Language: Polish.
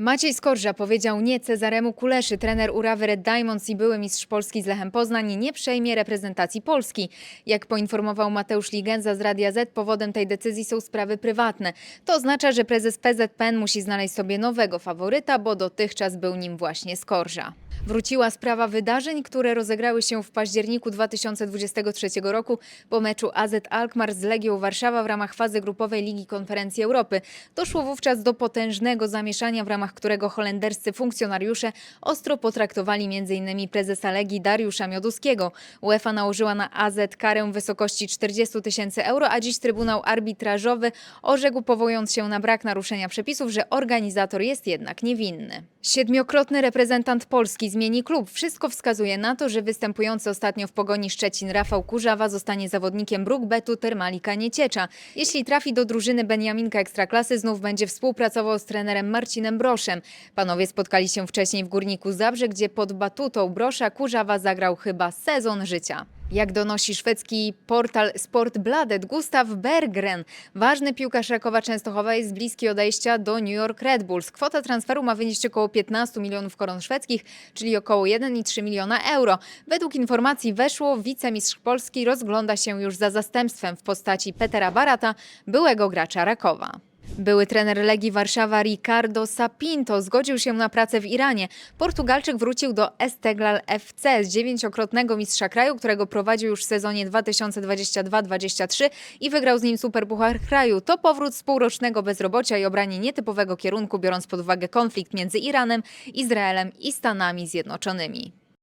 Maciej Skorża powiedział nie Cezaremu Kuleszy. Trener Urawy Red Diamonds i były mistrz Polski z Lechem Poznań nie przejmie reprezentacji Polski. Jak poinformował Mateusz Ligenza z Radia Z, powodem tej decyzji są sprawy prywatne. To oznacza, że prezes PZPN musi znaleźć sobie nowego faworyta, bo dotychczas był nim właśnie Skorża. Wróciła sprawa wydarzeń, które rozegrały się w październiku 2023 roku po meczu AZ Alkmaar z Legią Warszawa w ramach fazy grupowej Ligi Konferencji Europy. Doszło wówczas do potężnego zamieszania, w ramach którego holenderscy funkcjonariusze ostro potraktowali m.in. prezesa Legii Dariusza Mioduskiego. UEFA nałożyła na AZ karę w wysokości 40 tysięcy euro, a dziś Trybunał Arbitrażowy orzekł, powołując się na brak naruszenia przepisów, że organizator jest jednak niewinny. Siedmiokrotny reprezentant Polski zmieni klub. Wszystko wskazuje na to, że występujący ostatnio w Pogoni Szczecin Rafał Kurzawa zostanie zawodnikiem Brookbetu Termalika Nieciecza. Jeśli trafi do drużyny Beniaminka Ekstraklasy, znów będzie współpracował z trenerem Marcinem Broszem. Panowie spotkali się wcześniej w Górniku Zabrze, gdzie pod batutą Brosza Kurzawa zagrał chyba sezon życia. Jak donosi szwedzki portal Sportbladet, Gustav Berggren, ważny piłkarz Rakowa Częstochowa jest bliski odejścia do New York Red Bulls. Kwota transferu ma wynieść około 15 milionów koron szwedzkich, czyli około 1,3 miliona euro. Według informacji weszło, wicemistrz Polski rozgląda się już za zastępstwem w postaci Petera Barata, byłego gracza Rakowa. Były trener Legii Warszawa Ricardo Sapinto zgodził się na pracę w Iranie. Portugalczyk wrócił do Esteglal FC z dziewięciokrotnego mistrza kraju, którego prowadził już w sezonie 2022-23 i wygrał z nim Superpuchar kraju. To powrót z półrocznego bezrobocia i obranie nietypowego kierunku, biorąc pod uwagę konflikt między Iranem, Izraelem i Stanami Zjednoczonymi.